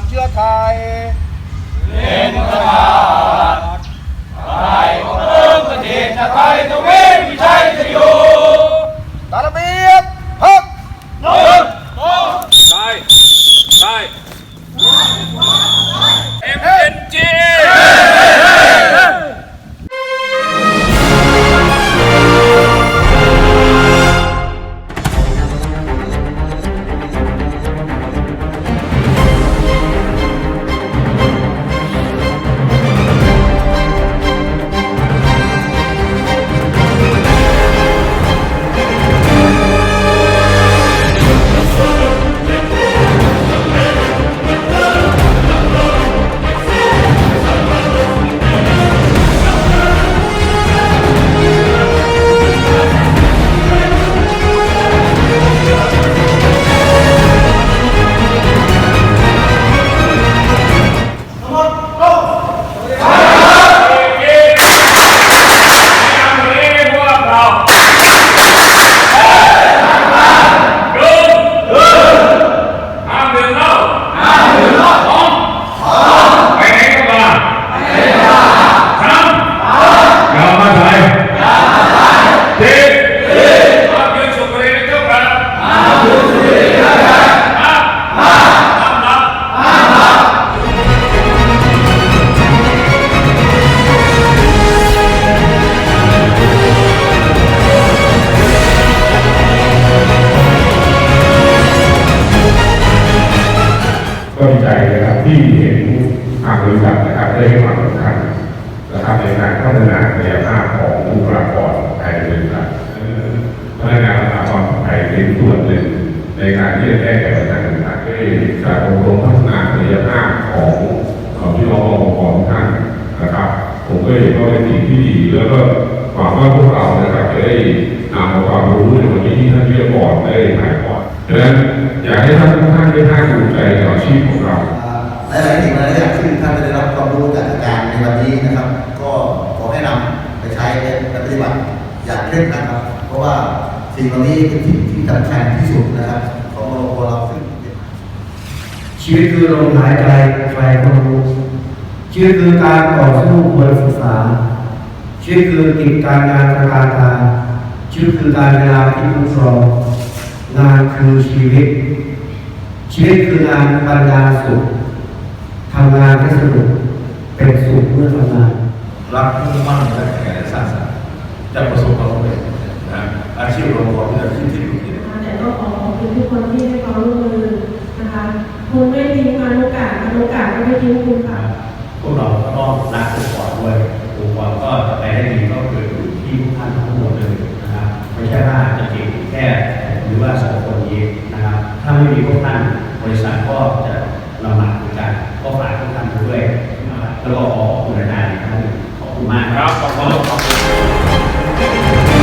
กิดเนื้อชาติเชื้อไทยเป็นประชาไทยของเมืองประเทศชาติไทยทวีวิชัยจะอยู่ ทางบริษัทนะครับได้ให้ความสำคัญนะครับในการพัฒนาศักยภาพของบุคลากรภายในบริษัทพนักงานบุคลากรภายเป็นส่วนหนึ่งในการที่จะแก้ไขปัญหาต่างๆด้วยการอบรมพัฒนาศักยภาพของเอ่อพี่น้องรปภทุกท่านนะครับ ผมก็เห็นว่าเป็นสิ่งที่ดีแล้วก็หวังว่าพวกเรานะครับจะได้นำเอาความรู้ในวันนี้ที่ท่านวิทยากรได้ถ่ายทอดดังนั้นอยากให้ท่านทุกท่านได้ภาคภูมิใจต่อชีพของเรา หลายๆสิ่งหลายๆอย่างที่ท่านได้รับความรู้จากอาจารย์ในวันนี้นะครับ ก็ขอให้นำไปใช้และปฏิบัติอย่างเคร่งครัดครับ เพราะว่าสิ่งเหล่านี้เป็นสิ่งที่สำคัญที่สุดนะครับของเราเราซึ่งเป็นชีวิตคือลมหายใจใครก็รู้ชีวิตคือการต่อสู้บนศึกษาชีวิตคือกิจการงานประการตางชีวิตคือการเวลาที่คุ้มครองงานคือชีวิต ชีวิตคืองานปัญญาสุข ทำงานให้สนุกเป็นสุขเมื่อทำงาน รักมุ่งมั่นและขยันสร้างสรรค์จะประสบความสำเร็จนะอาชีพรปภเป็นอาชีพที่ดุเดือดแต่ก็ขอขอบคุณทุกคนที่ให้ความร่วมมือนะคะคุณไม่ทิ้งงานโอกาสงานโอกาสก็ไม่ทิ้งคุณค่ะพวกเราก็ต้องรักองค์กรด้วยองค์กรก็จะไปได้ดีก็คืออยู่ที่ทุกท่านทั้งหมดเลยนะครับไม่ใช่ว่าจะเก่งแค่หรือว่าสองคนนี้นะครับถ้าไม่มีพวกท่านบริษัทก็จะ ก็ขอบคุณอาจารย์อีกครั้งหนึ่งขอบคุณมากครับขอบคุณ